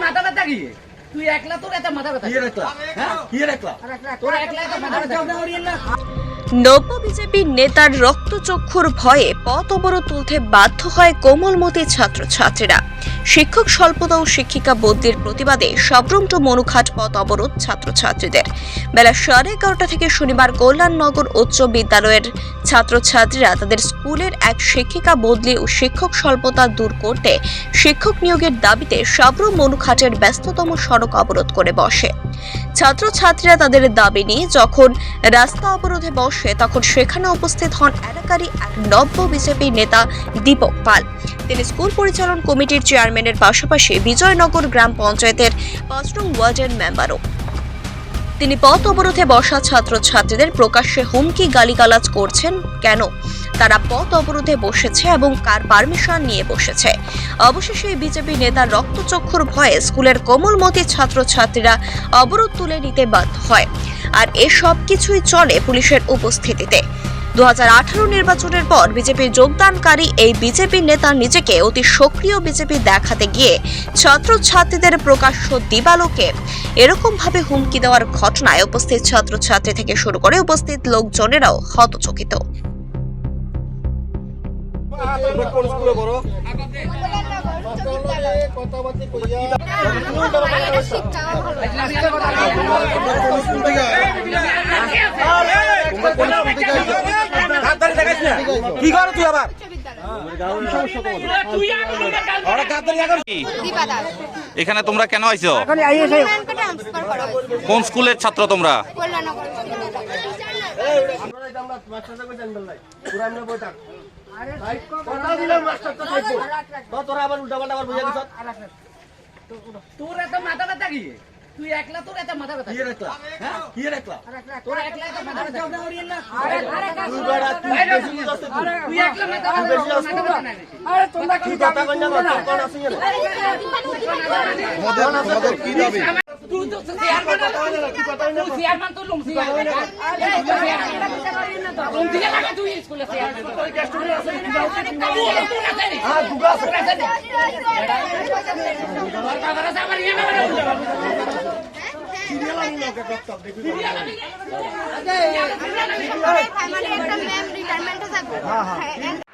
মাথা ব্যথা নব্য বিজেপি নেতার রক্তচক্ষুর ভয়ে পথ অবরোধ তুলতে বাধ্য হয় কোমলমতি ছাত্রছাত্রীরা। শিক্ষক স্বল্পতা ও শিক্ষিকা বদলির প্রতিবাদে সাবরুম টু মনুঘাট পথ অবরোধ ছাত্রছাত্রীদের। বেলা সাড়ে এগারোটা থেকে শনিবার কল্যাণনগর উচ্চ বিদ্যালয়ের ছাত্রছাত্রীরা তাদের স্কুলের এক শিক্ষিকা বদলি ও শিক্ষক স্বল্পতা দূর করতে শিক্ষক নিয়োগের দাবিতে সাবরুম মনুঘাটের ব্যস্ততম সড়ক অবরোধ করে বসে। ছাত্রছাত্রীরা তাদের দাবি নিয়ে যখন রাস্তা অবরোধে বসে, তখন সেখানে উপস্থিত হন এলাকারই এক নব্য বিজেপি নেতা দীপক পাল। তিনি স্কুল পরিচালন কমিটির চেয়ারম্যানের পাশাপাশি বিজয়নগর গ্রাম পঞ্চায়েতের পাঁচ নং ওয়ার্ডের মেম্বারও। তিনি পথ অবরোধে বসা ছাত্রছাত্রীদের প্রকাশ্যে হুমকি গালিগালাজ করছেন কেন? তারা পথ অবরোধে বসেছে এবং কার পারমিশন নিয়ে বসেছে? অবশেষে বিজেপি নেতার রক্তচক্ষুর ভয়ে স্কুলের কোমলমতি ছাত্রছাত্রীরা অবরোধ তুলে নিতে বাধ্য হয়। আর এসব কিছুই চলে পুলিশের উপস্থিতিতে। দু হাজার আঠারো নির্বাচনের পর বিজেপি যোগদানকারী এই বিজেপি নেতা নিজেকে অতি সক্রিয় বিজেপি দেখাতে গিয়ে ছাত্রছাত্রীদের প্রকাশ্য দিবালোকে এরকম ভাবে হুমকি দেওয়ার ঘটনায় উপস্থিত ছাত্রছাত্রী থেকে শুরু করে উপস্থিত লোকজনেরাও হতচকিত। কথাবার্তা কি করো তুই আবার? এখানে তোমরা কেন আইছো? কোন স্কুলের ছাত্র তোমরা? আবার উল্টা পাল্টা বুঝে তোর এত মাথা ব্যথা কি? তুই একলা তোর এত মাথা ব্যথা কি রাখলা? কি রাখলা? তোর একলা এত মাথা ব্যথা তুই বেড়া তুই বেশি বুঝাস তুই তুই একলা মাথা তুই ব্যথা আসতো মাথা না। ব্যথা নাই তুই কথা কই না কোন আছে তুই তো চেয়ারম্যান তুই চেয়ারম্যান তো। লুম চেয়ারম্যান লুম দিলে লাগে তুই স্কুলে চেয়ারম্যান হ্যাঁ দুগা আছে। আমার একটা ম্যাম রিটায়ারমেন্টে যাবে